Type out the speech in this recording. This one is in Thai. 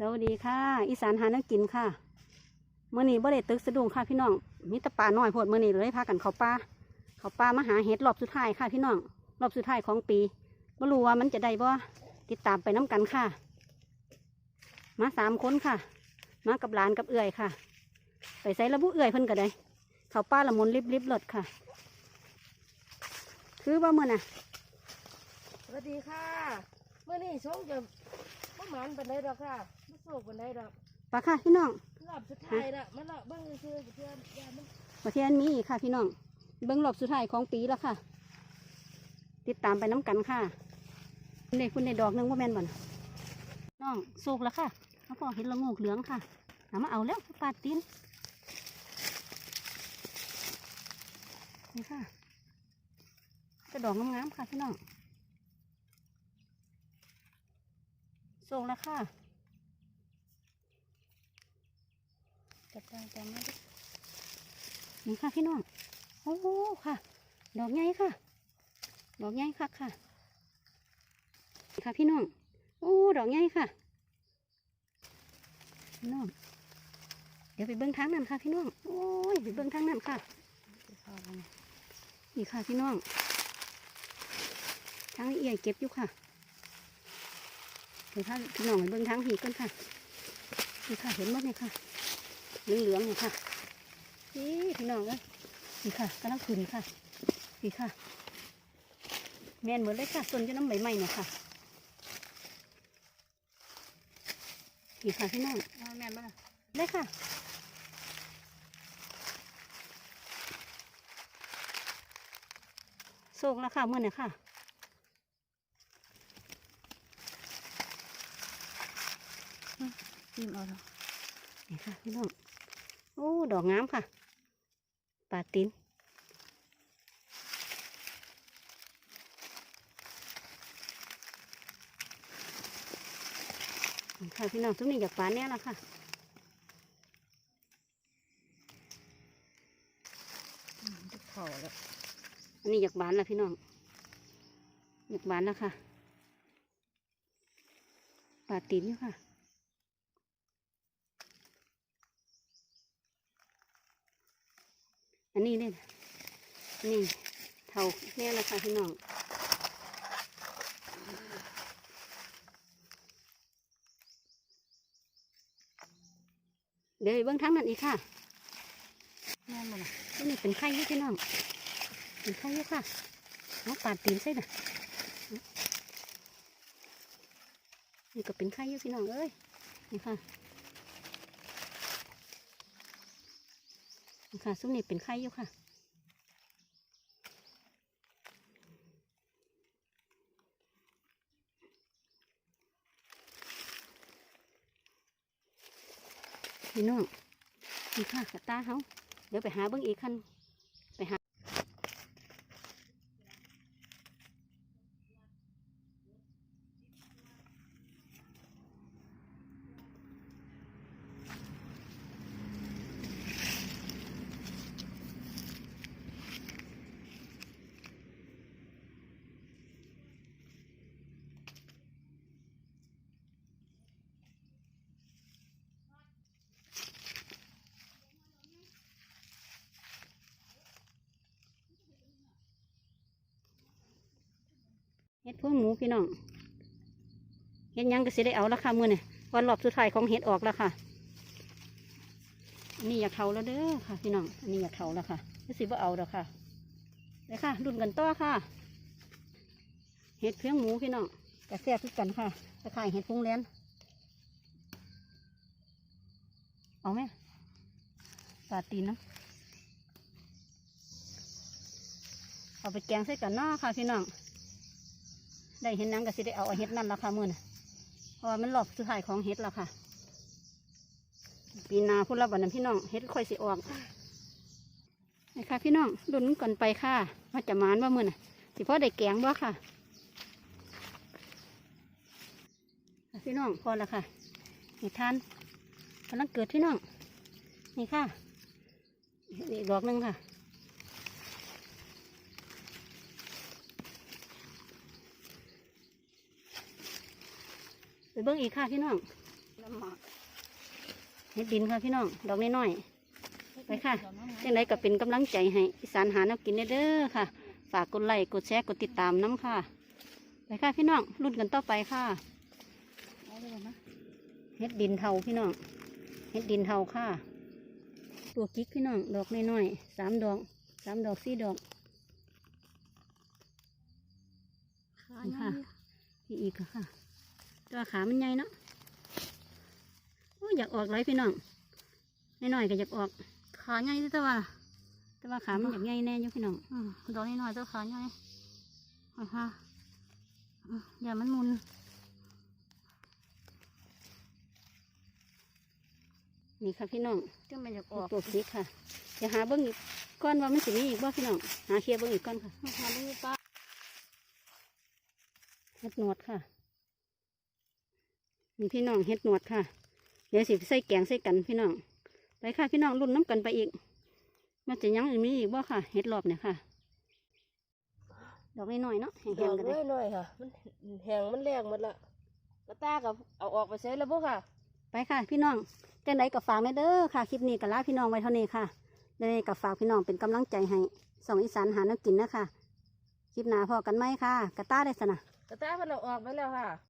สวัสดีค่ะ อีสานหานักกินค่ะเมื่อนี้บ่ได้ตึกสะดุ้งค่ะพี่น้องมีตะป่าน้อยโพดเมื่อนี้เลยพากันเขาป่าเขาป่ามาหาเห็ดรอบสุดท้ายค่ะพี่น้องรอบสุดท้ายของปีบ่รู้ว่ามันจะได้บ่ติดตามไปน้กันค่ะ มาสามคนค่ะ มากับหลานกับเอื่อยค่ะ ไปใส่ระบุเอื่อยเพิ่นก็ได้เขาป่าละมุนริบริบๆเลิศค่ะ คือว่าเมื่อน่ะสวัสดีค่ะเมื่อนี้ช่วงจะ ประมาณปันไดดอกค่ะไม่โศกปันไดดอกปลาค่ะพี่น้องรอบสุดท้ายละมันละเบิ่งซื้อๆเพื่อนยามันประเทศมีอีกค่ะ พี่น้อง เบิ้งรอบสุดท้ายของปีแล้วค่ะ ติดตามไปน้ำกันค่ะคุณในคุณในดอกหนึงว่าแม่นบ่นน้องสุกแล้วค่ะแล้วพอเห็นละโงกเหลืองค่ะเอามาเอาแล้วปาดตีนนี่ค่ะกระดอกงามๆค่ะพี่น้อง สุกแล้วค่ะจับได้จับไม่ได้นี่ค่ะพี่น้อง โอ้โหค่ะ ดอกใหญ่ค่ะ ดอกใหญ่ค่ะค่ะนี่ค่ะพี่น้อง โอ้ ดอกใหญ่ค่ะ พี่น้อง เดี๋ยวไปเบิ้งทางนั้นค่ะพี่น้อง โอ้ยไปเบิ้งทางนั้นค่ะ นี่ค่ะพี่น้องทางนี้เอียเก็บอยู่ค่ะ เดี๋ยวพาพี่น้องไปเบิ้งทางหีกันค่ะนี่ค่ะเห็นหมดเลยค่ะเหลืองๆเนี่ยค่ะนี่พี่น้องเอ้ยนี่ค่ะกำลังขึ้นค่ะนี่ค่ะ แมนเหมือนเลยค่ะต้นจะน้ำใบไม้เนี่ยค่ะนี่ค่ะพี่น้องแม่นบ้างได้ค่ะโศกแล้วค่ะเมื่อเนี่ยค่ะ จิ้มเอาเนาะนี่ค่ะพี่น้องโอ้ดอกงามค่ะปาดตินนี่ค่ะพี่น้องทุกนี้อยากปานแน่ละค่ะจะเข่าแล้วอันนี้อยากบานแล้วพี่น้องอยากบานแล้วค่ะปาดตินอยู่ค่ะ อันนี้เนี่ยนี่เท่าแน่ละค่ะพี่น้องเดี๋ยวไปเบื้องทั้งนั้นอีกค่ะแม่นบ้างอันนี้เป็นไข่อยี่พี่น้องเป็นไข่อยี่ค่ะน้องปาดตีนใส่น่ะนี่ก็เป็นไข่อยี่พี่น้องเอ้ยนี่ค่ะ ค่ะซุ้มนี่เป็นไข่อยู่ค่ะพี่น้องนี่ค่ะกระตาเขาเดี๋ยวไปหาเบิ้งอีกคัน เฮ็ดพวกหมูพี่น้องเฮ็ดยังก็สิได้เอาแล้วค่ะมื้อนี่วันรอบสุดท้ายของเฮ็ดออกแล้วค่ะอันนี้อยากเทาแล้วเด้อค่ะ พี่น้องอันนี้อยากเทาแล้วค่ะก็สิบ่เอาแล้วค่ะเลยค่ะรุ่นกันต่อค่ะเฮ็ดเพียงหมูพี่น้องกระแซ่บทุกกันค่ะตะไคร่เฮ็ดพุงแลนเอาไหมปาตีนเนาะเอาไปแกงใส่กันนาค่ะพี่น้อง ได้เห็นนังก็สิได้เอาเห็ดนั่นละค่ะมือนะเพราะว่ามันหลอกสุดท้ายของเห็ดแล้วค่ะ ปีนาพุ่นละบันนั้นพี่น้องเห็ดค่อยสิออกนี่ค่ะพี่น้องดุนก่อนไปค่ะว่าจะมานว่ามือน่ะสิพ่อได้แกงบ่ค่ะ พี่น้องพอล้วค่ะนี่ทานกำลังเกิดพี่น้องนี่ค่ะนี่ดอกหนึงค่ะ เบิ้งอีกค่ะพี่น้องเฮ็ดดินค่ะพี่น้อง ดอกน้อยๆไปค่ะจังไดก็เป็นกำลังใจให้อีสานหาแนวกินเด้อค่ะ ฝากกดไลค์กดแชร์กดติดตามน้ำค่ะ ไปค่ะพี่น้องรุ่นกันต่อไปค่ะเฮ็ดดินเทาพี่น้องเฮ็ดดินเทาค่ะ ตัวกิ๊กพี่น้อง ดอกน้อยๆสามดอกสามดอกสี่ดอกนี่ค่ะพี่อีกอะค่ะ ตัวขามันใหญ่เนาะโอ้ยอยากออกไรพี่น้องน้อยๆก็อยากออกขาใหญ่แต่ว่าแต่ว่าขามันอยากใหญ่แน่อยู่พี่น้องอืมดอกน้อยๆตัวขาใหญ่อ่าฮะอืมอย่ามันมุนนี่ค่ะพี่น้องก็มันอยากออกตัวพริกค่ะเดี๋ยวหาเบิ้งอีกก้อนว่ามันสิมีอีกบ่พี่น้องหาเคลียร์เบิ้งอีกก้อนค่ะหาดูป้าเฮ็ดหนวดค่ะนี่ พี่น้องเฮ็ดหนวดค่ะ เดี๋ยวสิใส่แกงใส่กันพี่น้อง ไปค่ะพี่น้องรุ่นน้ำกันไปอีก มันจะยังมีอีกบ่ค่ะเฮ็ดรอบเนี่ยค่ะ ดอกน้อยๆเนาะแห้ดองกๆกันเลยน้อยๆค่ะ มันแห้งมันแรงหมดละกระตากับเอาออกไปใช้แล้วบ่ค่ะ ไปค่ะ พี่น้องจังไดกับฝากแม่เด้อค่ะ คลิปนี้กับลาพี่น้องไว้เท่านี้ค่ะได้กับฝากพี่น้องเป็นกำลังใจให้สองอีสานหาแน้ำกินนะคะ คลิปหน้าพอกันไหมค่ะ กระต้าได้สนะ กระตามันเอาออกไปแล้วค่ะ